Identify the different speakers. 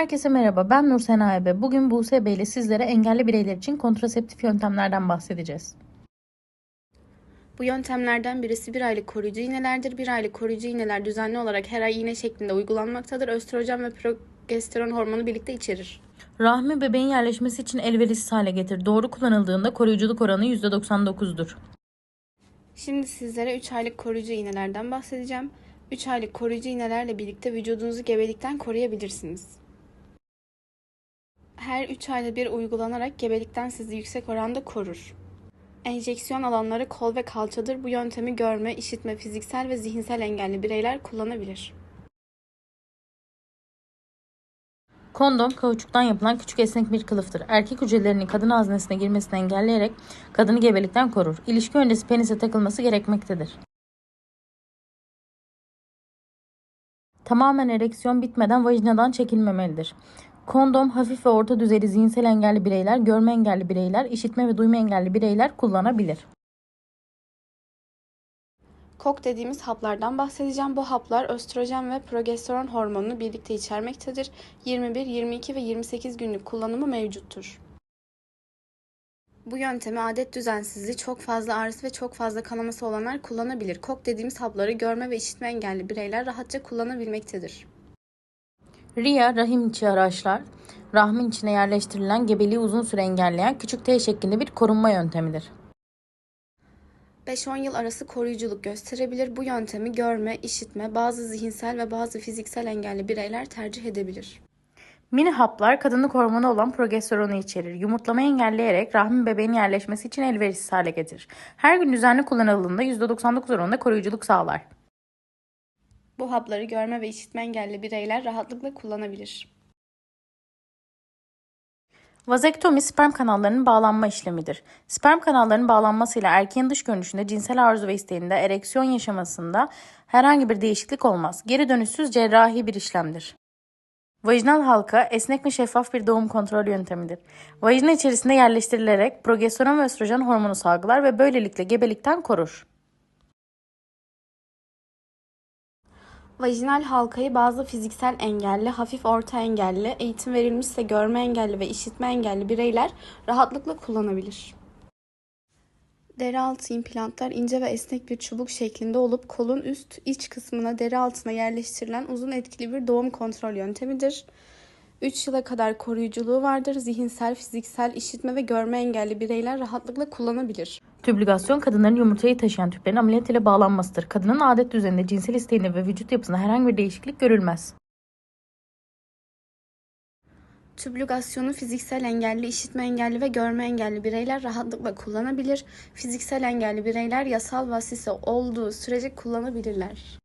Speaker 1: Herkese merhaba, ben Nursena Ebe. Bugün Buse Bey ile sizlere engelli bireyler için kontraseptif yöntemlerden bahsedeceğiz.
Speaker 2: Bu yöntemlerden birisi bir aylık koruyucu iğnelerdir. Bir aylık koruyucu iğneler düzenli olarak her ay iğne şeklinde uygulanmaktadır. Östrojen ve progesteron hormonu birlikte içerir.
Speaker 1: Rahmi bebeğin yerleşmesi için elverişsiz hale getir. Doğru kullanıldığında koruyuculuk oranı %99'dur.
Speaker 2: Şimdi sizlere 3 aylık koruyucu iğnelerden bahsedeceğim. 3 aylık koruyucu iğnelerle birlikte vücudunuzu gebelikten koruyabilirsiniz. Her 3 ayda bir uygulanarak gebelikten sizi yüksek oranda korur. Enjeksiyon alanları kol ve kalçadır. Bu yöntemi görme, işitme, fiziksel ve zihinsel engelli bireyler kullanabilir.
Speaker 1: Kondom, kauçuktan yapılan küçük esnek bir kılıftır. Erkek hücrelerinin kadın haznesine girmesini engelleyerek kadını gebelikten korur. İlişki öncesi penise takılması gerekmektedir. Tamamen ereksiyon bitmeden vajinadan çekilmemelidir. Kondom hafif ve orta düzeyli zihinsel engelli bireyler, görme engelli bireyler, işitme ve duyma engelli bireyler kullanabilir.
Speaker 2: Kok dediğimiz haplardan bahsedeceğim. Bu haplar östrojen ve progesteron hormonunu birlikte içermektedir. 21, 22 ve 28 günlük kullanımı mevcuttur. Bu yöntemi adet düzensizliği, çok fazla ağrısı ve çok fazla kanaması olanlar kullanabilir. Kok dediğimiz hapları görme ve işitme engelli bireyler rahatça kullanabilmektedir.
Speaker 1: RIA rahim içi araçlar, rahmin içine yerleştirilen gebeliği uzun süre engelleyen küçük T şeklinde bir korunma yöntemidir.
Speaker 2: 5-10 yıl arası koruyuculuk gösterebilir. Bu yöntemi görme, işitme, bazı zihinsel ve bazı fiziksel engelli bireyler tercih edebilir.
Speaker 1: Mini haplar kadınlık hormonu olan progesteronu içerir. Yumurtlamayı engelleyerek rahmin bebeğin yerleşmesi için elverişsiz hale getirir. Her gün düzenli kullanıldığında %99 oranında koruyuculuk sağlar.
Speaker 2: Bu hapları görme ve işitme engelli bireyler rahatlıkla kullanabilir.
Speaker 1: Vazektomi sperm kanallarının bağlanma işlemidir. Sperm kanallarının bağlanmasıyla erkeğin dış görünüşünde cinsel arzu ve isteğinde ereksiyon yaşamasında herhangi bir değişiklik olmaz. Geri dönüşsüz cerrahi bir işlemdir. Vajinal halka esnek ve şeffaf bir doğum kontrol yöntemidir. Vajina içerisinde yerleştirilerek progesteron ve östrojen hormonu salgılar ve böylelikle gebelikten korur.
Speaker 2: Vajinal halkayı bazı fiziksel engelli, hafif orta engelli, eğitim verilmişse görme engelli ve işitme engelli bireyler rahatlıkla kullanabilir. Deri altı implantlar ince ve esnek bir çubuk şeklinde olup kolun üst iç kısmına deri altına yerleştirilen uzun etkili bir doğum kontrol yöntemidir. 3 yıla kadar koruyuculuğu vardır. Zihinsel, fiziksel, işitme ve görme engelli bireyler rahatlıkla kullanabilir.
Speaker 1: Tübülasyon kadınların yumurtayı taşıyan tüplerin ameliyat ile bağlanmasıdır. Kadının adet düzeninde cinsel isteğinde ve vücut yapısında herhangi bir değişiklik görülmez.
Speaker 2: Tübülasyonu fiziksel engelli, işitme engelli ve görme engelli bireyler rahatlıkla kullanabilir. Fiziksel engelli bireyler yasal vasisi olduğu sürece kullanabilirler.